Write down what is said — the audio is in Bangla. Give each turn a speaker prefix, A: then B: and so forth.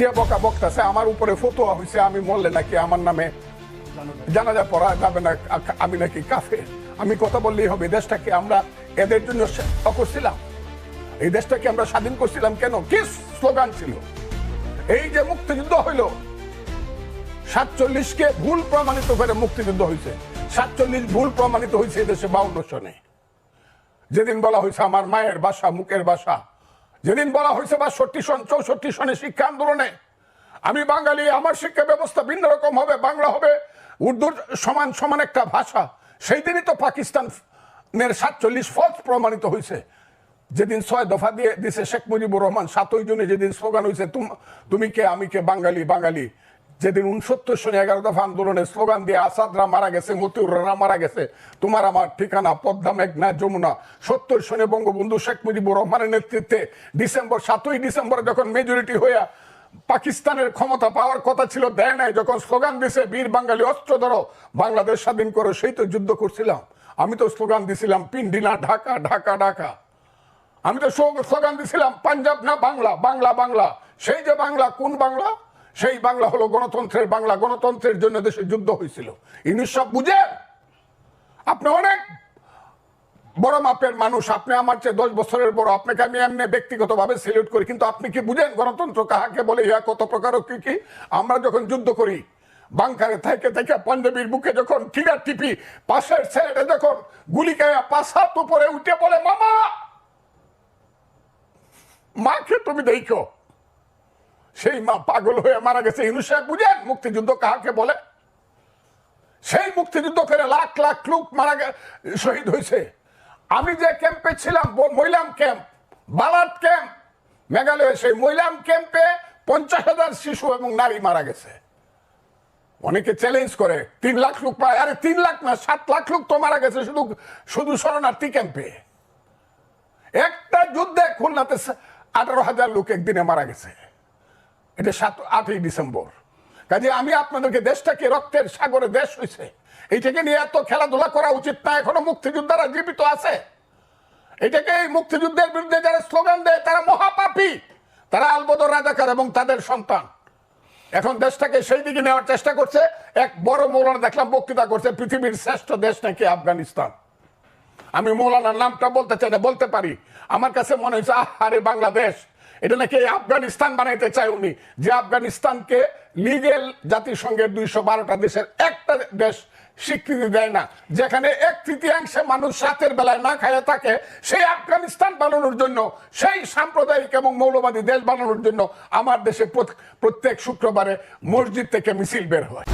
A: যে বকা বক্তাছে আমার উপরে ফতোয়া হয়েছে আমি মরলে নাকি আমার নামে জানাজা পড়া যাবে না, আমি নাকি কাফে আমি কথা বললেই হবে দেশটাকে আমরা এদের জন্য করছিলাম। এই দেশটাকে আমরা স্বাধীন করছিলাম কেন? কি স্লোগান ছিল? এই যে মুক্তিযুদ্ধ হইল, সাতচল্লিশকে ভুল প্রমাণিত করে মুক্তিযুদ্ধ হয়েছে সাতচল্লিশ ভুল প্রমাণিত হয়েছে এদেশে বাউন্ন সনে। যেদিন বলা হয়েছে আমার মায়ের বাসা, মুখের বাসা। যেদিন বলা হয়েছে বাষট্টি সন চৌষট্টি সনে শিক্ষা আন্দোলনে, আমি বাঙালি, আমার শিক্ষা ব্যবস্থা ভিন্ন রকম হবে, বাংলা হবে, উর্দুর সমান সমান একটা ভাষা। সেই দিনই তো পাকিস্তানের সাতচল্লিশ ফজ প্রমাণিত হয়েছে। যেদিন ছয় দফা দিয়ে দিছে শেখ মুজিবুর রহমান, সাতই জনে যেদিন স্লোগান হয়েছে তুমি কে, আমি কে, বাঙালি বাঙালি। যেদিন উনসত্তর সনে এগারো দফা আন্দোলনের স্লোগান দিয়ে আসাদরা মারা গেছে, মতিউররা মারা গেছে, তোমার আমার ঠিকানা, পদ্মা মেঘনা, যমুনা। সত্তর সনে বঙ্গবন্ধু শেখ মুজিবুর রহমানের নেতৃত্বে ডিসেম্বর সাতই ডিসেম্বর যখন মেজরিটি হইয়া পাকিস্তানের ক্ষমতা পাওয়ার কথা ছিল, দেয় নাই, যখন স্লোগান দিছে, বীর বাঙালি অস্ত্র ধরো, বাংলাদেশ স্বাধীন করো, সেই তো যুদ্ধ করছিলাম। আমি তো স্লোগান দিছিলাম পিন্ডিনা ঢাকা ঢাকা ঢাকা। আমি তো স্লোগান দিছিলাম, পাঞ্জাব না বাংলা বাংলা বাংলা। সেই যে বাংলা, কোন বাংলা? সেই বাংলা হলো গণতন্ত্রের বাংলা, গণতন্ত্রের জন্য দেশে যুদ্ধ হয়েছিল। ইনিশ সব বুঝেন আপনি অনেক বড় মাপের মানুষ, আপনি আমার চেয়ে দশ বছরের বড়, আপনাকে আমি এমনি ব্যক্তিগতভাবে সিলিউট করি, কিন্তু আপনি কি বুঝেন গণতন্ত্র কাহাকে বলে? ইহা কত প্রকার কি কি? আমরা যখন যুদ্ধ করি, বাংকারে থেকে থেকে পাঞ্জাবির বুকে যখন টিরা টিপি, পাশের ছেলেটা যখন গুলি খাইয়া পাঁচ হাত উপরে উঠে বলে, মামা, মাকে তুমি দেখো। সেই মা পাগল হয়ে মারা গেছে ইনু সাহেব বুঝেন? মুক্তিযুদ্ধ কাহাকে বলে? সেই মুক্তিযুদ্ধ করে লাখ লাখ লোক মারা শহীদ হয়েছে। আমি যে ক্যাম্পে ছিলাম মহিলাম ক্যাম্প বালাট ক্যাম্প, মেঘালয়ে সেই মহিলাম ক্যাম্পে পঞ্চাশ হাজার শিশু এবং নারী মারা গেছে। অনেকে চ্যালেঞ্জ করে, তিন লাখ লোক মারা আরে তিন লাখ না, সাত লাখ লোক তো মারা গেছে শুধু শুধু শরণার্থী ক্যাম্পে। একটা যুদ্ধে খুলনাতে আঠারো হাজার লোক একদিনে মারা গেছে। এটা সাত, আটই ডিসেম্বর। কাজে আমি আপনাদেরকে দেশটাকে রক্তের সাগরে দেশ হয়েছে এইটাকে নিয়ে এত খেলাধুলা করা উচিত না, এখনও মুক্তিযোদ্ধারা জীবিত আছে। এটাকে এই মুক্তিযুদ্ধের বিরুদ্ধে যারা স্লোগান দেয়, তারা মহাপাপী। তারা আলবদর রাজাকার এবং তাদের সন্তান। এখন দেশটাকে সেই দিকে নেওয়ার চেষ্টা করছে। এক বড় মৌলানা দেখলাম বক্তৃতা করছে, পৃথিবীর শ্রেষ্ঠ দেশ নাকি আফগানিস্তান। আমি মৌলানার নামটা বলতে চাই না, বলতে পারি। আমার কাছে মনে হয়েছে আহারে বাংলাদেশ। এটা নাকি আফগানিস্তান বানাইতে চায় উনি? যে আফগানিস্তানকে লিগেল জাতিসংঘের দুইশো বারোটা দেশের একটা দেশ স্বীকৃতি দেয় না, যেখানে এক তৃতীয়াংশে মানুষ রাতের বেলায় না খায় থাকে, সেই আফগানিস্তান বানানোর জন্য, সেই সাম্প্রদায়িক এবং মৌলবাদী দেশ বানানোর জন্য আমার দেশে প্রত- প্রত্যেক শুক্রবারে মসজিদ থেকে মিছিল বের হয়।